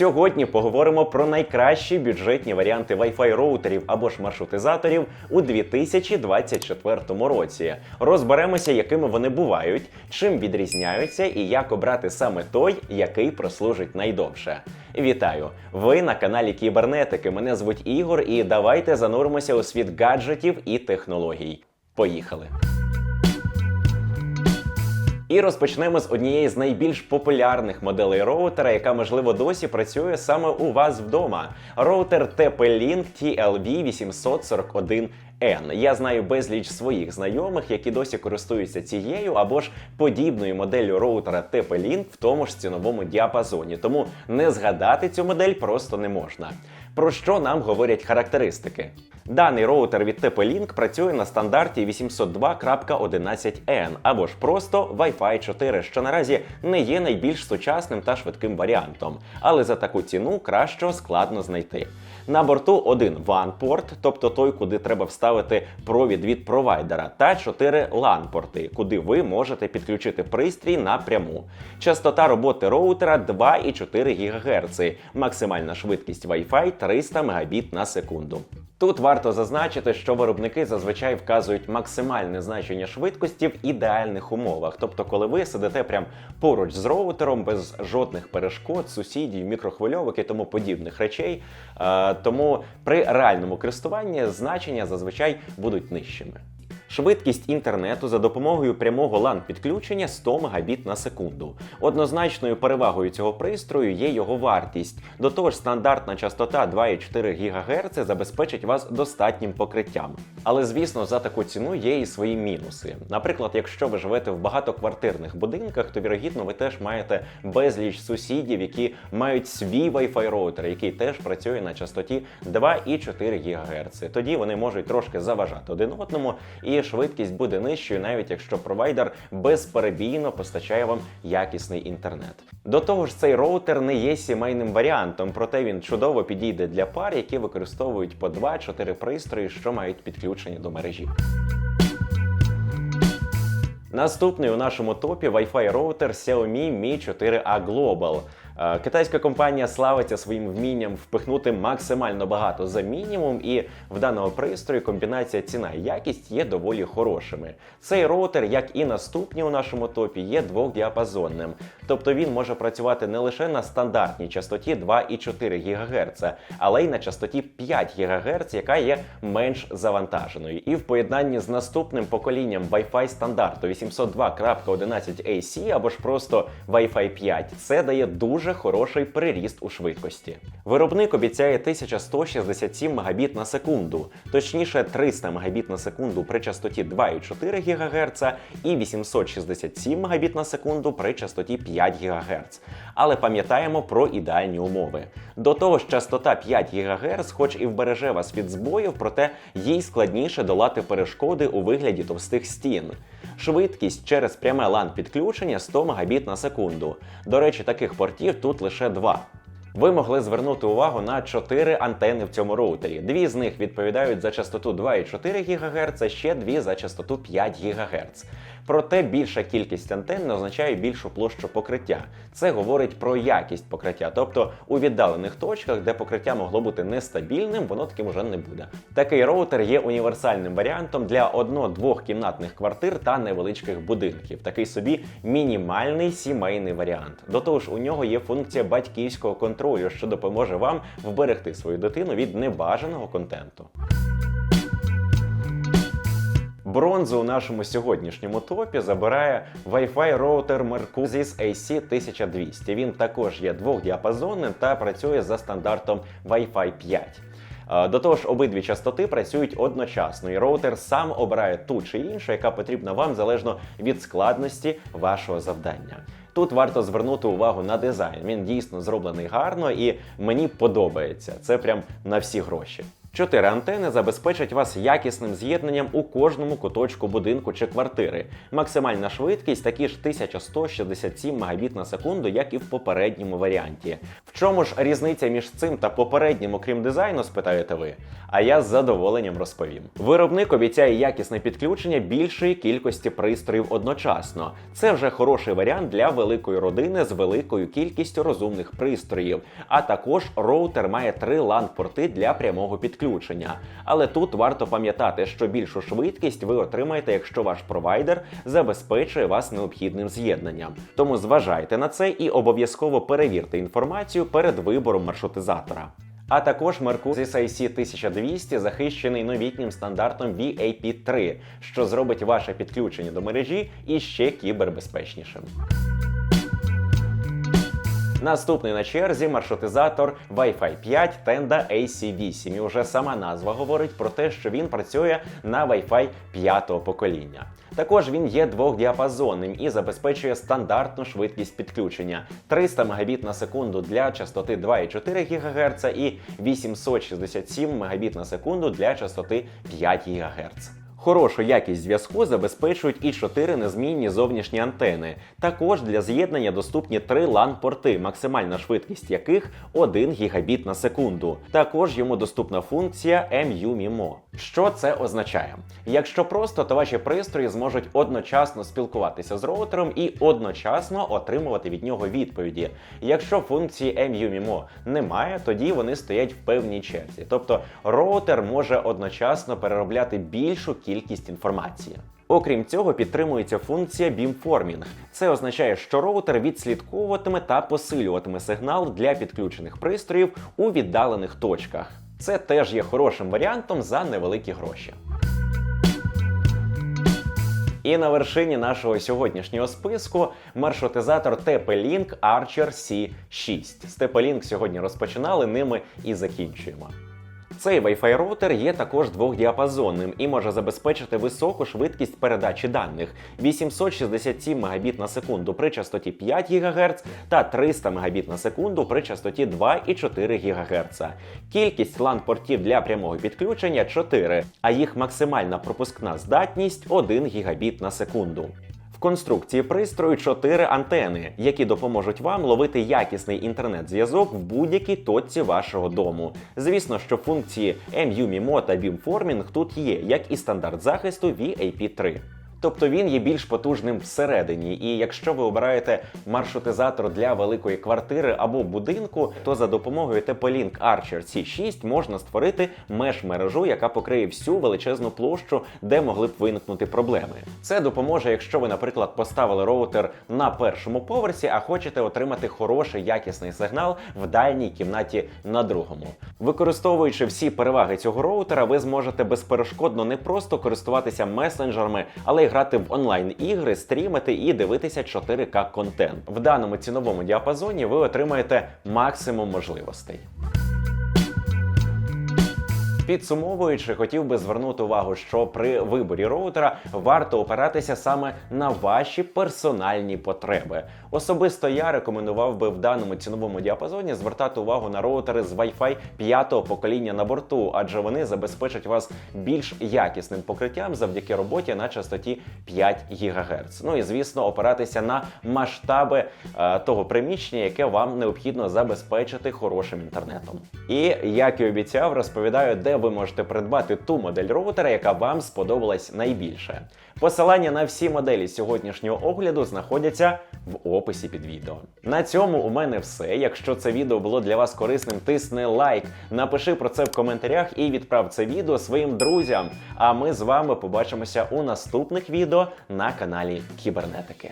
Сьогодні поговоримо про найкращі бюджетні варіанти Wi-Fi роутерів або ж маршрутизаторів у 2024 році. Розберемося, якими вони бувають, чим відрізняються і як обрати саме той, який прослужить найдовше. Вітаю! Ви на каналі Кібернетики. Мене звуть Ігор, і давайте зануримося у світ гаджетів і технологій. Поїхали! І розпочнемо з однієї з найбільш популярних моделей роутера, яка можливо досі працює саме у вас вдома. Роутер TP-Link TLV841. N. Я знаю безліч своїх знайомих, які досі користуються цією або ж подібною моделлю роутера TP-Link в тому ж ціновому діапазоні, тому не згадати цю модель просто не можна. Про що нам говорять характеристики? Даний роутер від TP-Link працює на стандарті 802.11n або ж просто Wi-Fi 4, що наразі не є найбільш сучасним та швидким варіантом, але за таку ціну кращого складно знайти. На борту один WAN-порт, тобто той, куди треба вставити провід від провайдера, та 4 LAN-порти, куди ви можете підключити пристрій напряму. Частота роботи роутера 2,4 ГГц, максимальна швидкість Wi-Fi 300 Мбіт на секунду. Тут варто зазначити, що виробники зазвичай вказують максимальне значення швидкості в ідеальних умовах, тобто, коли ви сидите прямо поруч з роутером без жодних перешкод, сусідів, мікрохвильовок і тому подібних речей. Е, тому при реальному користуванні значення зазвичай будуть нижчими. Швидкість інтернету за допомогою прямого LAN підключення 100 Мбіт на секунду. Однозначною перевагою цього пристрою є його вартість. До того ж, стандартна частота 2,4 ГГц забезпечить вас достатнім покриттям. Але звісно, за таку ціну є і свої мінуси. Наприклад, якщо ви живете в багатоквартирних будинках, то вірогідно ви теж маєте безліч сусідів, які мають свій Wi-Fi роутер, який теж працює на частоті 2,4 ГГц. Тоді вони можуть трошки заважати один одному і швидкість буде нижчою, навіть якщо провайдер безперебійно постачає вам якісний інтернет. До того ж, цей роутер не є сімейним варіантом, проте він чудово підійде для пар, які використовують по 2-4 пристрої, що мають підключення до мережі. Наступний у нашому топі Wi-Fi роутер Xiaomi Mi 4A Global. Е, Китайська компанія славиться своїм вмінням впихнути максимально багато за мінімум, і в даного пристрою комбінація ціна і якість є доволі хорошими. Цей роутер, як і наступні у нашому топі, є двохдіапазонним, тобто він може працювати не лише на стандартній частоті 2,4 ГГц, але й на частоті 5 ГГц, яка є менш завантаженою. І в поєднанні з наступним поколінням Wi-Fi стандарту 802.11ac або ж просто Wi-Fi 5, це дає дуже хороший приріст у швидкості. Виробник обіцяє 1167 Мбіт на секунду, точніше 300 Мбіт на секунду при частоті 2,4 ГГц і 867 Мбіт на секунду при частоті 5 ГГц. Але пам'ятаємо про ідеальні умови. До того ж, частота 5 ГГц, хоч і вбереже вас від збоїв, проте їй складніше долати перешкоди у вигляді товстих стін. Швидкість через пряме LAN підключення 100 Мбіт на секунду. До речі, таких портів тут лише два. Ви могли звернути увагу на 4 антени в цьому роутері. Дві з них відповідають за частоту 2,4 ГГц, а ще дві за частоту 5 ГГц. Проте більша кількість антенн не означає більшу площу покриття. Це говорить про якість покриття, тобто у віддалених точках, де покриття могло бути нестабільним, воно таким уже не буде. Такий роутер є універсальним варіантом для одно-двох кімнатних квартир та невеличких будинків. Такий собі мінімальний сімейний варіант. До того ж, у нього є функція батьківського контролю, що допоможе вам вберегти свою дитину від небажаного контенту. Бронзу у нашому сьогоднішньому топі забирає Wi-Fi роутер Mercuzis AC 1200. Він також є двохдіапазонним та працює за стандартом Wi-Fi 5. Е, До того ж, обидві частоти працюють одночасно, і роутер сам обирає ту чи іншу, яка потрібна вам залежно від складності вашого завдання. Тут варто звернути увагу на дизайн. Він дійсно зроблений гарно і мені подобається. Це прям на всі гроші. Чотири антени забезпечать вас якісним з'єднанням у кожному куточку будинку чи квартири. Максимальна швидкість такі ж 1167 Мбіт на секунду, як і в попередньому варіанті. В чому ж різниця між цим та попереднім, окрім дизайну, спитаєте ви? А я з задоволенням розповім. Виробник обіцяє якісне підключення більшої кількості пристроїв одночасно. Це вже хороший варіант для великої родини з великою кількістю розумних пристроїв. А також роутер має три LAN-порти для прямого підключення. Але тут варто пам'ятати, що більшу швидкість ви отримаєте, якщо ваш провайдер забезпечує вас необхідним з'єднанням. Тому зважайте на це і обов'язково перевірте інформацію перед вибором маршрутизатора. А також Mercur SIC 1200 захищений новітнім стандартом VAP3, що зробить ваше підключення до мережі іще кібербезпечнішим. Наступний на черзі маршрутизатор Wi-Fi 5 Tenda AC8. І вже сама назва говорить про те, що він працює на Wi-Fi 5 покоління. Також він є двохдіапазонним і забезпечує стандартну швидкість підключення 300 Мбіт на секунду для частоти 2,4 ГГц і 867 Мбіт на секунду для частоти 5 ГГц. Хорошу якість зв'язку забезпечують і 4 незмінні зовнішні антени. Також для з'єднання доступні 3 LAN-порти, максимальна швидкість яких 1 гігабіт на секунду. Також йому доступна функція MU-MIMO. Що це означає? Якщо просто, то ваші пристрої зможуть одночасно спілкуватися з роутером і одночасно отримувати від нього відповіді. Якщо функції MU-MIMO немає, тоді вони стоять в певній черзі. Тобто роутер може одночасно переробляти більшу кількість інформації. Окрім цього, підтримується функція beamforming. Це означає, що роутер відслідковуватиме та посилюватиме сигнал для підключених пристроїв у віддалених точках. Це теж є хорошим варіантом за невеликі гроші. І на вершині нашого сьогоднішнього списку маршрутизатор TP-Link Archer C6. З TP-Link сьогодні розпочинали, ними і закінчуємо. Цей Wi-Fi роутер є також двохдіапазонним і може забезпечити високу швидкість передачі даних 867 Мбіт на секунду при частоті 5 ГГц та 300 Мбіт на секунду при частоті 2,4 ГГц. Кількість LAN-портів для прямого підключення 4, а їх максимальна пропускна здатність 1 Гбіт на секунду. Конструкції пристрою чотири антени, які допоможуть вам ловити якісний інтернет-зв'язок в будь-якій точці вашого дому. Звісно, що функції MU-MIMO та beamforming тут є, як і стандарт захисту VAP3. Тобто він є більш потужним всередині, і якщо ви обираєте маршрутизатор для великої квартири або будинку, то за допомогою TP-Link Archer C6 можна створити меж-мережу, яка покриє всю величезну площу, де могли б виникнути проблеми. Це допоможе, якщо ви, наприклад, поставили роутер на першому поверсі, а хочете отримати хороший якісний сигнал в дальній кімнаті на другому. Використовуючи всі переваги цього роутера, ви зможете безперешкодно не просто користуватися месенджерами, але й грати в онлайн-ігри, стрімити і дивитися 4К контент. В даному ціновому діапазоні ви отримаєте максимум можливостей. Підсумовуючи, хотів би звернути увагу, що при виборі роутера варто опиратися саме на ваші персональні потреби. Особисто я рекомендував би в даному ціновому діапазоні звертати увагу на роутери з Wi-Fi 5-го покоління на борту, адже вони забезпечать вас більш якісним покриттям завдяки роботі на частоті 5 ГГц. Ну і звісно, опиратися на масштаби е, того приміщення, яке вам необхідно забезпечити хорошим інтернетом. І як і обіцяв, розповідаю, де ви можете придбати ту модель роутера, яка вам сподобалась найбільше. Посилання на всі моделі сьогоднішнього огляду знаходяться в описі під відео. На цьому у мене все. Якщо це відео було для вас корисним, тисни лайк, напиши про це в коментарях і відправ це відео своїм друзям. А ми з вами побачимося у наступних відео на каналі Кібернетики.